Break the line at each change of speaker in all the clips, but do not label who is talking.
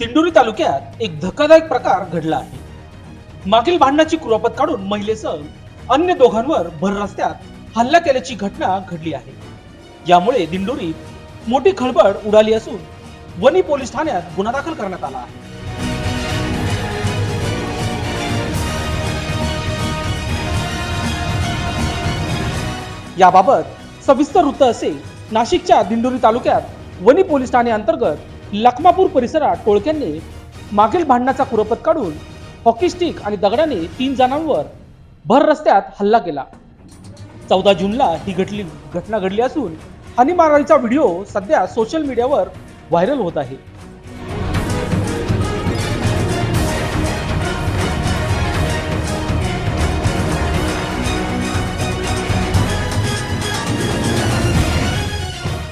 दिंडोरी तालुक्यात एक धक्कादायक प्रकार घडला आहे. मागील भांडणाची कुरापत काढून महिलेसह अन्य दोघांवर भर रस्त्यात हल्ला केल्याची घटना घडली आहे. यामुळे दिंडोरीत मोठी खळबळ उडाली असून वनी पोलीस ठाण्यात गुन्हा दाखल करण्यात आला आहे. याबाबत सविस्तर वृत्त असे नाशिकच्या दिंडोरी तालुक्यात वनी पोलीस ठाणे अंतर्गत लखमापूर परिसरात टोळक्यांनी मागील भांडणाचा कुरपत काढून हॉकी स्टिक आणि दगडाने तीन जणांवर भर रस्त्यात हल्ला केला. चौदा जूनला ही घटली घटना घडली असून हानीमाराचा व्हिडिओ सध्या सोशल मीडियावर व्हायरल होत आहे.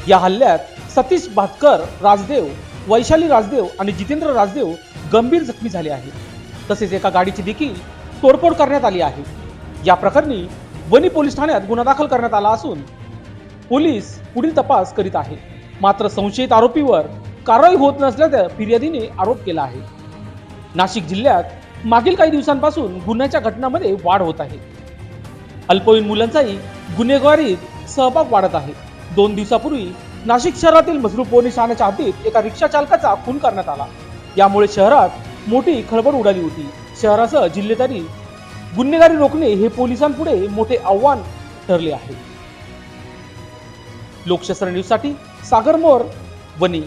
या हल्ल्यात सतीश भातकर राजदेव वैशाली राजदेव आणि जितेंद्र राजदेव गंभीर जखमी झाले आहेत. तसेच एका गाडीची देखील तोडफोड करण्यात आली आहे. या प्रकरणी वनी पोलीस ठाण्यात गुन्हा दाखल करण्यात आला असून पोलीस पुढील तपास करीत आहे मात्र संशयित आरोपीवर कारवाई होत नसल्याचं फिर्यादीने आरोप केला आहे. नाशिक जिल्ह्यात मागील काही दिवसांपासून गुन्ह्याच्या घटनांमध्ये वाढ होत आहे. अल्पवयीन मुलांचाही गुन्हेगारीत सहभाग वाढत आहे. दोन दिवसापूर्वी नाशिक शहरातील मजरू पोलीस ठाण्याच्या हद्दीत एका रिक्षा चालकाचा खून करण्यात आला. यामुळे शहरात मोठी खळबळ उडाली होती. शहरासह जिल्ह्यातही गुन्हेगारी रोखणे हे पोलिसांपुढे मोठे आव्हान ठरले आहे. लोकशास्त्र न्यूजसाठी सागर मोर वनी